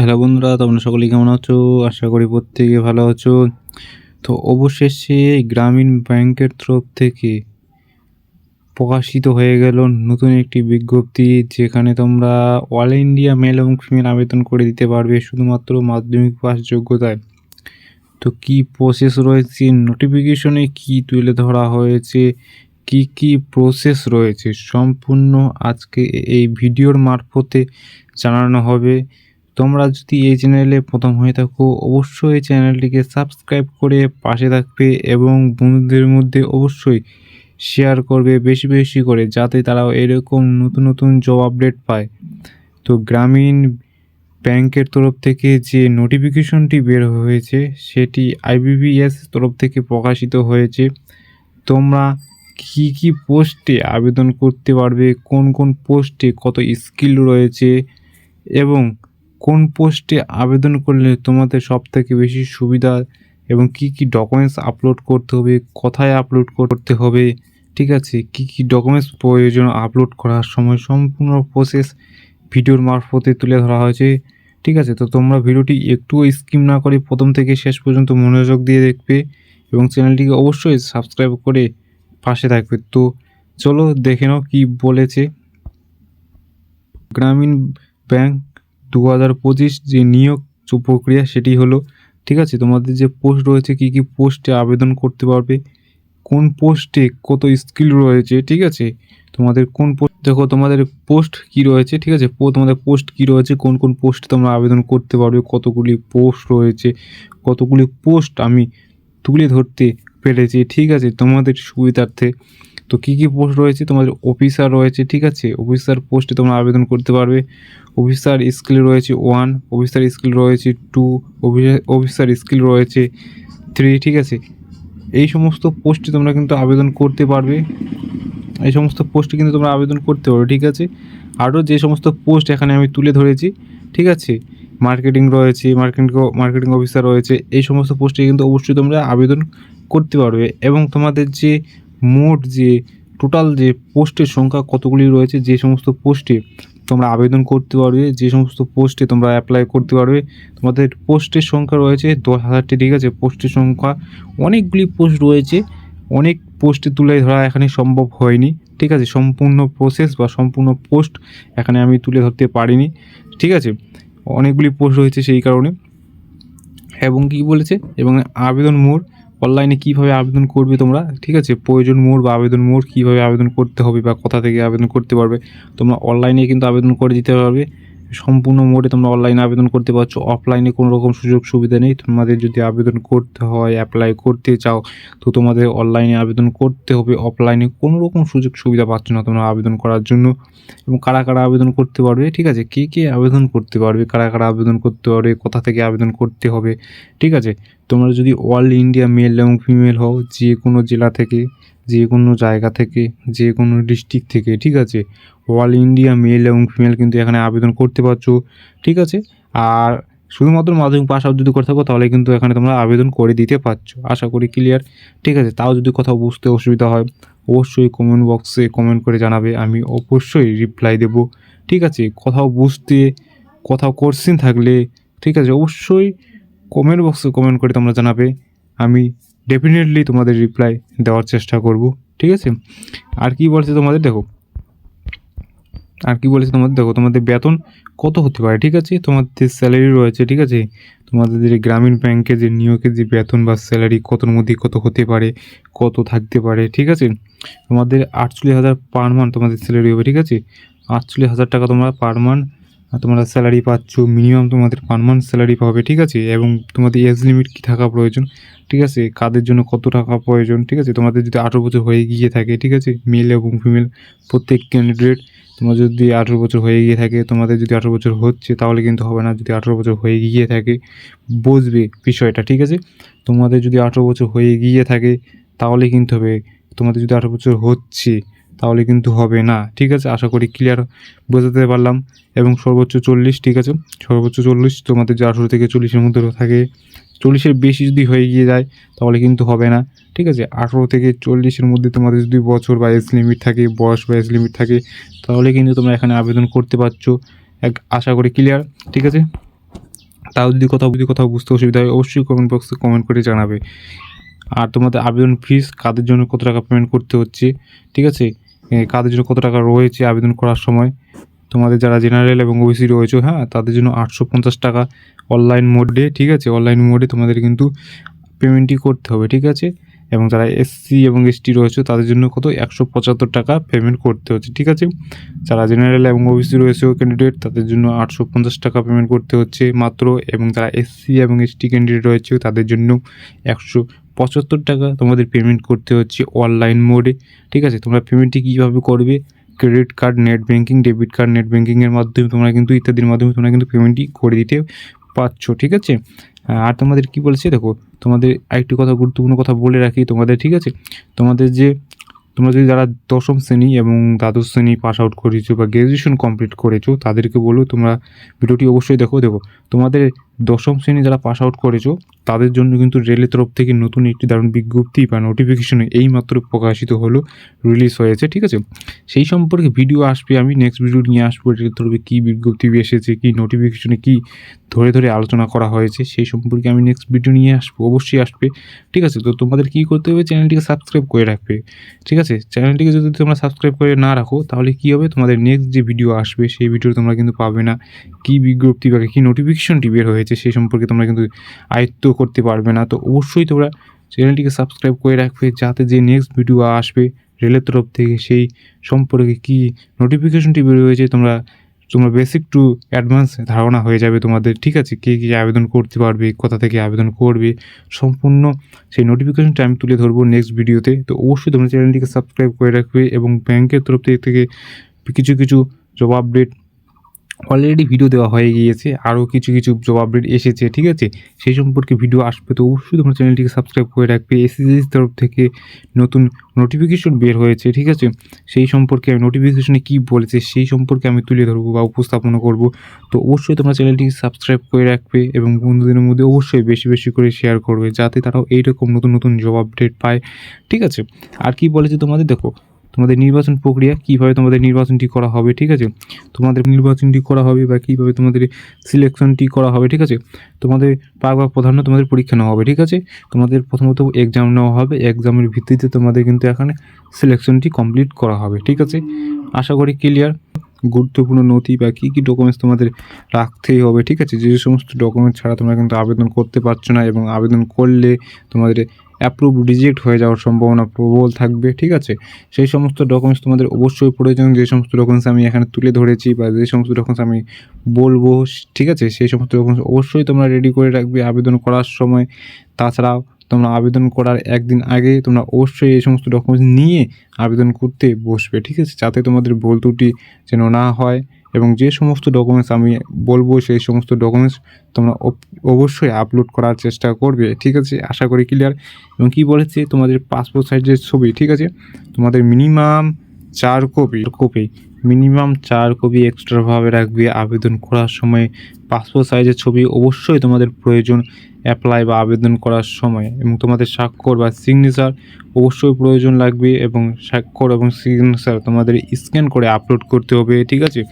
Hello বন্ধুরা, তোমরা সকলেই কেমন আছো? আশা করি প্রত্যেকে ভালো আছো। তো অবশেষে গ্রামীণ ব্যাংকের তরফ থেকে প্রকাশিত হয়ে গেল নতুন একটি বিজ্ঞপ্তি, যেখানে তোমরা অল ইন্ডিয়া মেল এবং ফিমেল আবেদন করে দিতে পারবে শুধুমাত্র মাধ্যমিক পাস যোগ্যতায়। তো কি প্রসেস রয়েছে? নোটিফিকেশনে কি তুলে ধরা হয়েছে? কি কি প্রসেস রয়েছে? সম্পূর্ণ আজকে এই ভিডিওর মারফতে জানানো হবে। তোমরা যদি এই চ্যানেলে প্রথম হয়ে থাকো, অবশ্যই এই চ্যানেলটিকে সাবস্ক্রাইব করে পাশে থাকবে এবং বন্ধুদের মধ্যে অবশ্যই শেয়ার করবে বেশি বেশি করে, যাতে তারাও এরকম নতুন নতুন জব আপডেট পায়। তো গ্রামীণ ব্যাংকের তরফ থেকে যে নোটিফিকেশনটি বের হয়েছে, সেটি আইবিবিএস তরফ থেকে প্রকাশিত হয়েছে। তোমরা কি কি পোস্টে আবেদন করতে পারবে, কোন কোন পোস্টে কত স্কিল রয়েছে এবং কোন পোস্টে আবেদন করলে তোমাদের সব থেকে বেশি সুবিধা এবং কি কি ডকুমেন্টস আপলোড করতে হবে, কোথায় আপলোড করতে হবে, ঠিক আছে? কি কি ডকুমেন্টস প্রয়োজন আপলোড করার সময় সম্পূর্ণ প্রসেস ভিডিওর মারফতে তুলে ধরা হয়েছে, ঠিক আছে? তো তোমরা ভিডিওটি একটুও স্কিম না করে প্রথম থেকে শেষ পর্যন্ত মনোযোগ দিয়ে দেখবে এবং চ্যানেলটিকে অবশ্যই সাবস্ক্রাইব করে পাশে থাকবে। তো চলো দেখে নাও কী বলেছে। গ্রামীণ ব্যাংক দু হাজার পঁচিশ যে নিয়োগ প্রক্রিয়া সেটি হলো, ঠিক আছে, তোমাদের যে পোস্ট রয়েছে, কী কী পোস্টে আবেদন করতে পারবে, কোন পোস্টে কত স্কিল রয়েছে, ঠিক আছে, তোমাদের কোন পোস্ট দেখো তোমাদের পোস্ট কি রয়েছে, ঠিক আছে তোমাদের পোস্ট কি রয়েছে, কোন কোন পোস্টে তোমরা আবেদন করতে পারবে, কতগুলি পোস্ট রয়েছে, কতগুলি পোস্ট আমি তুলে ধরতে পেরেছি, ঠিক আছে, তোমাদের সুবিধার্থে। তো কী কী পোস্ট রয়েছে? তোমাদের অফিসার রয়েছে, ঠিক আছে? অফিসার পোস্টে তোমরা আবেদন করতে পারবে। অফিসার স্কিল রয়েছে ওয়ান অফিসার স্কিল রয়েছে টু অফিসার স্কিল রয়েছে থ্রি ঠিক আছে? এই সমস্ত পোস্টে তোমরা কিন্তু আবেদন করতে পারবে। এই সমস্ত পোস্টে কিন্তু তোমরা আবেদন করতে পারো ঠিক আছে? আরও যে সমস্ত পোস্ট এখানে আমি তুলে ধরেছি, ঠিক আছে? মার্কেটিং রয়েছে মার্কেটিং মার্কেটিং অফিসার রয়েছে, এই সমস্ত পোস্টে কিন্তু অবশ্যই তোমরা আবেদন করতে পারবে। এবং তোমাদের যে মোট যে টোটাল যে পোস্টের সংখ্যা কতগুলি রয়েছে, যে সমস্ত পোস্টে তোমরা আবেদন করতে পারবে, যে সমস্ত পোস্টে তোমরা অ্যাপ্লাই করতে পারবে, তোমাদের পোস্টের সংখ্যা রয়েছে দশ হাজারটি, ঠিক আছে? পোস্টের সংখ্যা অনেকগুলি পোস্ট রয়েছে, অনেক পোস্টে তুলে ধরা এখানে সম্ভব হয়নি, ঠিক আছে? সম্পূর্ণ প্রসেস বা সম্পূর্ণ পোস্ট এখানে আমি তুলে ধরতে পারিনি, ঠিক আছে? অনেকগুলি পোস্ট রয়েছে সেই কারণে। এবং কি বলেছে? এবং আবেদন মোড় অনলাইনে কীভাবে আবেদন করবে তোমরা? ঠিক আছে? প্রয়োজন মোড় বা আবেদন মোড় কীভাবে আবেদন করতে হবে বা কোথা থেকে আবেদন করতে পারবে? তোমরা অনলাইনে কিন্তু আবেদন করে দিতে পারবে। সম্পূর্ণ মোডে তোমরা অনলাইনে আবেদন করতে পারছ। অফলাইনে কোনো রকম সুযোগ সুবিধা নেই। তোমাদের যদি আবেদন করতে হয় অ্যাপ্লাই করতে চাও, তো তোমাদের অনলাইনে আবেদন করতে হবে। অফলাইনে কোনো রকম সুযোগ সুবিধা পাচ্ছ না তোমরা আবেদন করার জন্য। এবং কারা কারা আবেদন করতে পারবে, ঠিক আছে? কে কে আবেদন করতে পারবে, কারা কারা আবেদন করতে পারবে, কোথা থেকে আবেদন করতে হবে, ঠিক আছে? তোমরা যদি অল ইন্ডিয়া মেল এবং ফিমেল হও যে কোনো জেলা থেকে যে কোনো জায়গা থেকে যে কোনো ডিস্ট্রিক্ট থেকে, ঠিক আছে? অল ইন্ডিয়া মেল এবং ফিমেল কিন্তু এখানে আবেদন করতে পারছ, ঠিক আছে? আর শুধুমাত্র মাধ্যমিক পাস আউট যদি করে থাকো, তাহলে কিন্তু এখানে তোমরা আবেদন করে দিতে পারছ। আশা করি ক্লিয়ার ঠিক আছে? তাও যদি কোথাও বুঝতে অসুবিধা হয়, অবশ্যই কমেন্ট বক্সে কমেন্ট করে জানাবে, আমি অবশ্যই রিপ্লাই দেব, ঠিক আছে? কোথাও বুঝতে, কোথাও কোশ্চেন থাকলে, ঠিক আছে? অবশ্যই কমেন্ট বক্সে কমেন্ট করে তোমরা জানাবে, আমি ডেফিনেটলি তোমাদের রিপ্লাই দেওয়ার চেষ্টা করব, ঠিক আছে? আর কি বলছে তোমাদের দেখো? আর কি বলেছে তোমাদের দেখো? তোমাদের বেতন কত হতে পারে, ঠিক আছে? তোমাদের স্যালারি রয়েছে, ঠিক আছে? তোমাদের যে গ্রামীণ ব্যাংকে যে নিয়োগের যে বেতন বা স্যালারি কতর মধ্যে কত হতে পারে, কত থাকতে পারে, ঠিক আছে? তোমাদের আটচল্লিশ হাজার পার মান্থ তোমাদের স্যালারি হবে, ঠিক আছে? আটচল্লিশ হাজার টাকা তোমরা পার মান্থ তোমরা স্যালারি পাচ্ছ মিনিমাম তোমাদের পার মান্থ স্যালারি পাবে, ঠিক আছে? এবং তোমাদের এজ লিমিট কী থাকা প্রয়োজন, ঠিক আছে? কাদের জন্য কত টাকা প্রয়োজন, ঠিক আছে? তোমাদের যদি আঠেরো বছর হয়ে গিয়ে থাকে, ঠিক আছে? মেল এবং ফিমেল প্রত্যেক ক্যান্ডিডেট তোমার যদি আঠেরো বছর হয়ে গিয়ে থাকে, তোমাদের যদি আঠেরো বছর হচ্ছে, তাহলে কিন্তু হবে না। যদি আঠেরো বছর হয়ে গিয়ে থাকে, বুঝবে বিষয়টা, ঠিক আছে? তোমাদের যদি আঠেরো বছর হয়ে গিয়ে থাকে, তাহলে কিন্তু হবে। তোমাদের যদি আঠেরো বছর হচ্ছে তাহলে কিন্তু হবে না। ঠিক আছে? আশা করি ক্লিয়ার বোঝাতে পারলাম। এবং সর্বোচ্চ চল্লিশ, ঠিক আছে? সর্বোচ্চ চল্লিশ তোমাদের যে আঠেরো থেকে চল্লিশের মধ্যে থাকে, চল্লিশের বেশি যদি হয়ে গিয়ে যায়, তাহলে কিন্তু হবে না। ঠিক আছে? আঠেরো থেকে চল্লিশের মধ্যে তোমাদের যদি বছর বা এজ লিমিট থাকে, বয়স বা এজ লিমিট থাকে, তাহলে কিন্তু তোমরা এখানে আবেদন করতে পারছ। এক, আশা করি ক্লিয়ার ঠিক আছে? তাও যদি কোথাও যদি কোথাও বুঝতে অসুবিধা হয়, অবশ্যই কমেন্ট বক্সে কমেন্ট করে জানাবে। আর তোমাদের আবেদন ফিস কাদের জন্য কত টাকা পেমেন্ট করতে হচ্ছে, ঠিক আছে? কাদের জন্য কত টাকা রয়েছে আবেদন করার সময়? তোমাদের যারা জেনারেল এবং ওবিসি রয়েছে হ্যাঁ তাদের জন্য আটশো পঞ্চাশ টাকা অনলাইন মোডে ঠিক আছে? অনলাইন মোডে তোমাদের কিন্তু পেমেন্টই করতে হবে, ঠিক আছে? এবং যারা এসসি এবং এসটি রয়েছে, তাদের জন্য কত? একশো পঁচাত্তর টাকা পেমেন্ট করতে হচ্ছে, ঠিক আছে? যারা জেনারেল এবং ওবিসি রয়েছে ক্যান্ডিডেট তাদের জন্য আটশো পঞ্চাশ টাকা পেমেন্ট করতে হচ্ছে মাত্র। এবং যারা এসসি এবং এসটি ক্যান্ডিডেট রয়েছে, তাদের জন্য একশো পঁচাত্তর টাকা তোমাদের পেমেন্ট করতে হচ্ছে অনলাইন মোডে ঠিক আছে? তোমরা পেমেন্টটি কীভাবে করবে? Credit card net banking debit card net ব্যাঙ্কিংয়ের মাধ্যমে তোমরা কিন্তু ইত্যাদির মাধ্যমে তোমরা কিন্তু পেমেন্টটি করে দিতে পারছ, ঠিক আছে? আর তোমাদের কি বলছে? দেখো, তোমাদের আরেকটি কথা গুরুত্বপূর্ণ কথা বলে রাখি তোমাদের, ঠিক আছে? তোমাদের যে তোমরা যদি যারা দশম শ্রেণি এবং দ্বাদশ শ্রেণি পাস আউট করেছ বা গ্র্যাজুয়েশন কমপ্লিট করেছ, তাদেরকে বলো তোমরা ভিডিওটি অবশ্যই দেখো। দেখো, তোমাদের দশম শ্রেণি যারা পাস আউট করেছ, তাদের জন্য কিন্তু রেলের তরফ থেকে নতুন একটি দারুণ বিজ্ঞপ্তি বা নোটিফিকেশন এইমাত্র প্রকাশিত হলো রিলিজ হয়েছে, ঠিক আছে? সেই সম্পর্কে ভিডিও আসবে আমি নেক্সট ভিডিও নিয়ে আসব রেলের তরফে কী বিজ্ঞপ্তি এসেছে, কী নোটিফিকেশনে কী ধরে ধরে আলোচনা করা হয়েছে, সেই সম্পর্কে আমি নেক্সট ভিডিও নিয়ে আসব, অবশ্যই আসবে। ঠিক আছে, তো তোমাদের কী করতে হবে? চ্যানেলটিকে সাবস্ক্রাইব করে রাখবে। ঠিক আছে, চ্যানেলটিকে যদি তোমরা সাবস্ক্রাইব করে না রাখো, তাহলে কী হবে? তোমাদের নেক্সট যে ভিডিও আসবে, সেই ভিডিও তোমরা কিন্তু পাবে না। কী বিজ্ঞপ্তি বা কী নোটিফিকেশনটি বের হয়েছে, সেই সম্পর্কে তোমরা কিন্তু আয়ত্ত করতে পারবে না। তো অবশ্যই তোমরা চ্যানেলটিকে সাবস্ক্রাইব করে রাখবে, যাতে যে নেক্সট ভিডিও আসবে, রেলের তরফ থেকে সেই সম্পর্কে কী নোটিফিকেশনটি বের হয়েছে, তোমরা তোমরা বেসিক টু অ্যাডভান্স ধারণা হয়ে যাবে তোমাদের, ঠিক আছে? কে কী আবেদন করতে পারবে, কোথা থেকে আবেদন করবে, সম্পূর্ণ সেই নোটিফিকেশনটা আমি তুলে ধরবো নেক্সট ভিডিওতে তো। অবশ্যই তোমরা চ্যানেলটিকে সাবস্ক্রাইব করে রাখবে এবং ব্যাংকের তরফ থেকে কিছু কিছু জব আপডেট অলরেডি ভিডিও দেওয়া হয়ে গিয়েছে, আরও কিছু কিছু জব আপডেট এসেছে, ঠিক আছে? সেই সম্পর্কে ভিডিও আসবে তো অবশ্যই তোমার চ্যানেলটিকে সাবস্ক্রাইব করে রাখবে। এসএসসির তরফ থেকে নতুন নোটিফিকেশন বের হয়েছে, ঠিক আছে? সেই সম্পর্কে আমি নোটিফিকেশনে কী বলেছে সেই সম্পর্কে আমি তুলে ধরবো বা উপস্থাপনা করব। তো অবশ্যই তোমরা চ্যানেলটিকে সাবস্ক্রাইব করে রাখবে এবং বন্ধুদের মধ্যে অবশ্যই বেশি বেশি করে শেয়ার করবে, যাতে তারাও এইরকম নতুন নতুন জব আপডেট পায়, ঠিক আছে? আর কি বলেছে তোমাদের? দেখো তোমাদের নির্বাচন প্রক্রিয়া, কীভাবে তোমাদের নির্বাচনটি করা হবে, ঠিক আছে? তোমাদের নির্বাচনটি করা হবে বা কীভাবে তোমাদের সিলেকশনটি করা হবে, ঠিক আছে? তোমাদের পাক বা প্রাধান্য তোমাদের পরীক্ষা নেওয়া হবে, ঠিক আছে? তোমাদের প্রথমত এক্সাম নেওয়া হবে এক্সামের ভিত্তিতে তোমাদের কিন্তু এখানে সিলেকশনটি কমপ্লিট করা হবে, ঠিক আছে? আশা করি ক্লিয়ার গুরুত্বপূর্ণ নথি বা কী কী ডকুমেন্টস তোমাদের রাখতেই হবে, ঠিক আছে? যে সমস্ত ডকুমেন্ট ছাড়া তোমরা কিন্তু আবেদন করতে পারছ না এবং আবেদন করলে তোমাদের অ্যাপ্রুভ রিজেক্ট হয়ে যাওয়ার সম্ভাবনা প্রবল থাকবে, ঠিক আছে? সেই সমস্ত ডকুমেন্টস তোমাদের অবশ্যই প্রয়োজন, যে সমস্ত ডকুমেন্টস আমি এখানে তুলে ধরেছি বা যে সমস্ত ডকুমেন্টস আমি বলব, ঠিক আছে? সেই সমস্ত ডকুমেন্টস অবশ্যই তোমরা রেডি করে রাখবে আবেদন করার সময়। তাছাড়াও তোমরা আবেদন করার একদিন আগে তোমরা অবশ্যই এই সমস্ত ডকুমেন্টস নিয়ে আবেদন করতে বসবে, ঠিক আছে? যাতে তোমাদের ভুল ত্রুটি যেন না হয় এবং যে সমস্ত ডকুমেন্টস আমি বলব, সেই সমস্ত ডকুমেন্টস তোমরা অবশ্যই আপলোড করার চেষ্টা করবে, ঠিক আছে? আশা করি ক্লিয়ার এবং কী বলেছে? তোমাদের পাসপোর্ট সাইজের ছবি, ঠিক আছে? তোমাদের মিনিমাম চার কপি কপি। মিনিমাম চার কপি এক্সট্রাভাবে রাখবে আবেদন করার সময়। পাসপোর্ট সাইজের ছবি অবশ্যই তোমাদের প্রয়োজন অ্যাপ্লাই বা আবেদন করার সময়। এবং তোমাদের স্বাক্ষর বা সিগনেচার অবশ্যই প্রয়োজন লাগবে এবং স্বাক্ষর এবং সিগনেচার তোমাদের স্ক্যান করে আপলোড করতে হবে, ঠিক আছে?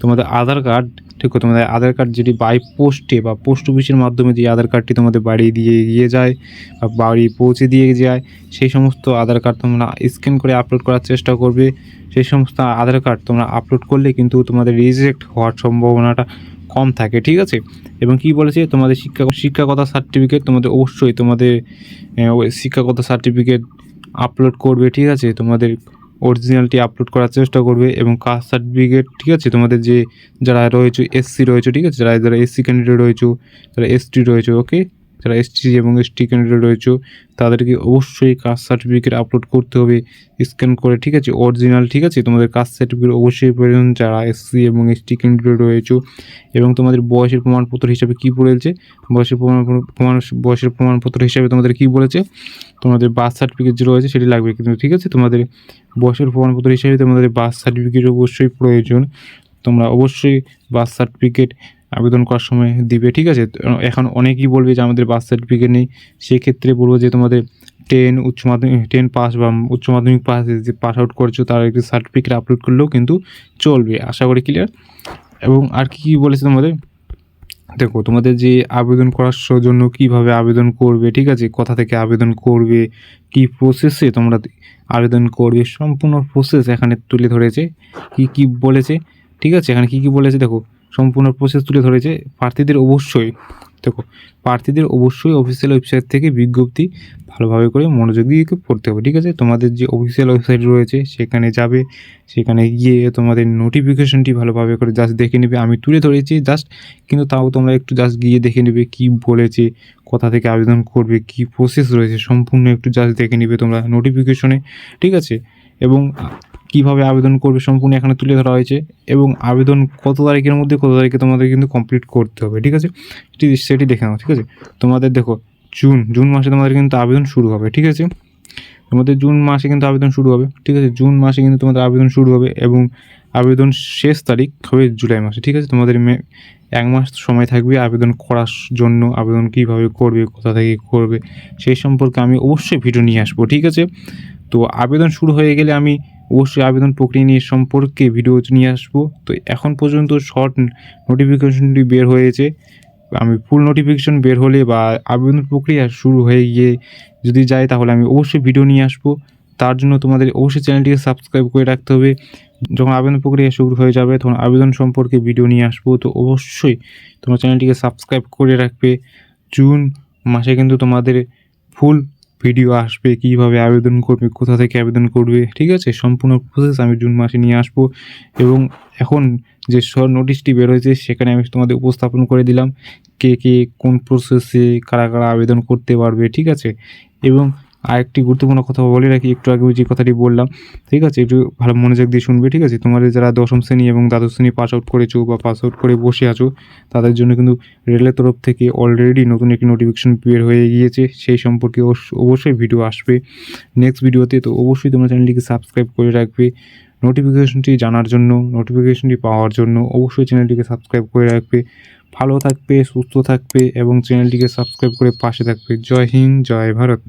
তোমাদের আধার কার্ড আছে তোমাদের আধার কার্ড যেটি বাই পোস্টে বা পোস্ট অফিসের মাধ্যমে যে আধার কার্ডটি তোমাদের বাড়ি দিয়ে গিয়ে যায় বা বাড়ি পৌঁছে দিয়ে যায়, সেই সমস্ত আধার কার্ড তোমরা স্ক্যান করে আপলোড করার চেষ্টা করবে। সেই সমস্ত আধার কার্ড তোমরা আপলোড করলে কিন্তু তোমাদের রিজেক্ট হওয়ার সম্ভাবনাটা কম থাকে, ঠিক আছে? এবং কি বলেছে? তোমাদের শিক্ষা, শিক্ষাগত সার্টিফিকেট তোমাদের অবশ্যই তোমাদের শিক্ষাগত সার্টিফিকেট আপলোড করবে, ঠিক আছে? তোমাদের অরিজিনালটি আপলোড করার চেষ্টা করবে এবং কাস্ট সার্টিফিকেট ঠিক আছে? তোমাদের যে যারা রয়েছে এসসি রয়েছে, ঠিক আছে? যারা যারা এসসি ক্যান্ডিডেট রয়েছে, যারা এসটি রয়েছে ওকে যারা এসটি এবং এসটি ক্যান্ডিডেট রয়েছে, তাদেরকে অবশ্যই কাস্ট সার্টিফিকেট আপলোড করতে হবে স্ক্যান করে, ঠিক আছে? অরিজিনাল ঠিক আছে? তোমাদের কাস্ট সার্টিফিকেট অবশ্যই প্রয়োজন যারা এসসি এবং এসটি ক্যান্ডিডেট রয়েছে। এবং তোমাদের বয়সের প্রমাণপত্র হিসাবে কী বলেছে? বয়সের প্রমাণ প্রমাণ, বয়সের প্রমাণপত্র হিসাবে তোমাদের কী বলেছে? তোমাদের বার্থ সার্টিফিকেট যে রয়েছে, সেটি লাগবে কিন্তু, ঠিক আছে? তোমাদের বয়সের প্রমাণপত্র হিসাবে তোমাদের বার্থ সার্টিফিকেট অবশ্যই প্রয়োজন। তোমরা অবশ্যই বার্থ সার্টিফিকেট আবেদন করার সময় দিবে, ঠিক আছে? এখন অনেকেই বলবে যে আমাদের বার্থ সার্টিফিকেট নেই। সেক্ষেত্রে বলব যে তোমাদের টেন উচ্চ মাধ্যমিক টেন পাস বা উচ্চ মাধ্যমিক পাস যে পাস আউট করেছ, তার একটি সার্টিফিকেট আপলোড করলেও কিন্তু চলবে, আশা করি ক্লিয়ার এবং আর কি কী বলেছে তোমাদের? দেখো, তোমাদের যে আবেদন করার জন্য কীভাবে আবেদন করবে, ঠিক আছে? কোথা থেকে আবেদন করবে, কি প্রসেসে তোমরা আবেদন করবে, সম্পূর্ণ প্রসেস এখানে তুলে ধরেছে। কি কি বলেছে? ঠিক আছে? এখানে কী কী বলেছে দেখো? সম্পূর্ণ প্রসেস তুলে ধরেছে। প্রার্থীদের অবশ্যই, দেখো, প্রার্থীদের অবশ্যই অফিসিয়াল ওয়েবসাইট থেকে বিজ্ঞপ্তি ভালোভাবে করে মনোযোগ দিয়ে পড়তে হবে, ঠিক আছে? তোমাদের যে অফিসিয়াল ওয়েবসাইট রয়েছে, সেখানে যাবে, সেখানে গিয়ে তোমাদের নোটিফিকেশনটি ভালোভাবে করে জাস্ট দেখে নেবে। আমি তুলে ধরেছি জাস্ট কিন্তু তাও তোমরা একটু জাস্ট গিয়ে দেখে নেবে কি বলেছে, কোথা থেকে আবেদন করবে, কি প্রসেস রয়েছে, সম্পূর্ণ একটু জাস্ট দেখে নেবে তোমরা নোটিফিকেশনে ঠিক আছে? এবং কীভাবে আবেদন করবে সম্পূর্ণ এখানে তুলে ধরা হয়েছে এবং আবেদন কত তারিখের মধ্যে, কত তারিখে তোমাদের কিন্তু কমপ্লিট করতে হবে, ঠিক আছে? সেটি সেটি দেখে নাও, ঠিক আছে? তোমাদের দেখো, জুন জুন মাসে তোমাদের কিন্তু আবেদন শুরু হবে, ঠিক আছে? তোমাদের জুন মাসে কিন্তু আবেদন শুরু হবে, ঠিক আছে? জুন মাসে কিন্তু তোমাদের আবেদন শুরু হবে এবং আবেদন শেষ তারিখ হবে জুলাই মাসে, ঠিক আছে? তোমাদের মে এক মাস সময় থাকবে, আবেদন করার জন্য আবেদন কীভাবে করবে, কোথা থেকে করবে, সেই সম্পর্কে আমি অবশ্যই ভিডিও নিয়ে আসব, ঠিক আছে? তো আবেদন শুরু হয়ে গেলে আমি অবশ্যই আবেদন প্রক্রিয়া নিয়ে সম্পর্কে ভিডিও নিয়ে আসব। তো এখন পর্যন্ত শর্ট নোটিফিকেশনটি বের হয়েছে। আমি ফুল নোটিফিকেশন বের হলে বা আবেদন প্রক্রিয়া শুরু হয়ে গিয়ে যদি যায় তাহলে আমি অবশ্যই ভিডিও নিয়ে আসব। তার জন্য তোমাদের অবশ্যই চ্যানেলটিকে সাবস্ক্রাইব করে রাখতে হবে। যখন আবেদন প্রক্রিয়া শুরু হয়ে যাবে, তখন আবেদন সম্পর্কে ভিডিও নিয়ে আসব। তো অবশ্যই তোমার চ্যানেলটিকে সাবস্ক্রাইব করে রাখবে। জুন মাসে কিন্তু তোমাদের ফুল ভিডিও আসবে, কীভাবে আবেদন করবে, কোথা থেকে আবেদন করবে, ঠিক আছে? সম্পূর্ণ প্রসেস আমি জুন মাসে নিয়ে আসব। এবং এখন যে শর্ট নোটিশটি বের হয়েছে সেখানে আমি তোমাদের উপস্থাপন করে দিলাম, কে কে কোন প্রসেসে কারা কারা আবেদন করতে পারবে, ঠিক আছে? এবং আরেকটি গুরুত্বপূর্ণ কথা বলে রাখি, একটু আগে যে কথাটি বললাম, ঠিক আছে? একটু ভালো মনোযোগ দিয়ে শুনবে, ঠিক আছে? তোমাদের যারা দশম শ্রেণি এবং দ্বাদশ শ্রেণি পাস আউট করেছ বা পাস আউট করে বসে আছো, তাদের জন্য কিন্তু রেলের তরফ থেকে অলরেডি নতুন একটি নোটিফিকেশন বের হয়ে গিয়েছে। সেই সম্পর্কে অবশ্য- অবশ্যই ভিডিও আসবে নেক্সট ভিডিওতে তো অবশ্যই তোমরা চ্যানেলটিকে সাবস্ক্রাইব করে রাখবে। নোটিফিকেশনটি জানার জন্য নোটিফিকেশনটি পাওয়ার জন্য অবশ্যই চ্যানেলটিকে সাবস্ক্রাইব করে রাখবে। ভালো থাকবে, সুস্থ থাকবে এবং চ্যানেলটিকে সাবস্ক্রাইব করে পাশে থাকবে। জয় হিন্দ, জয় ভারত।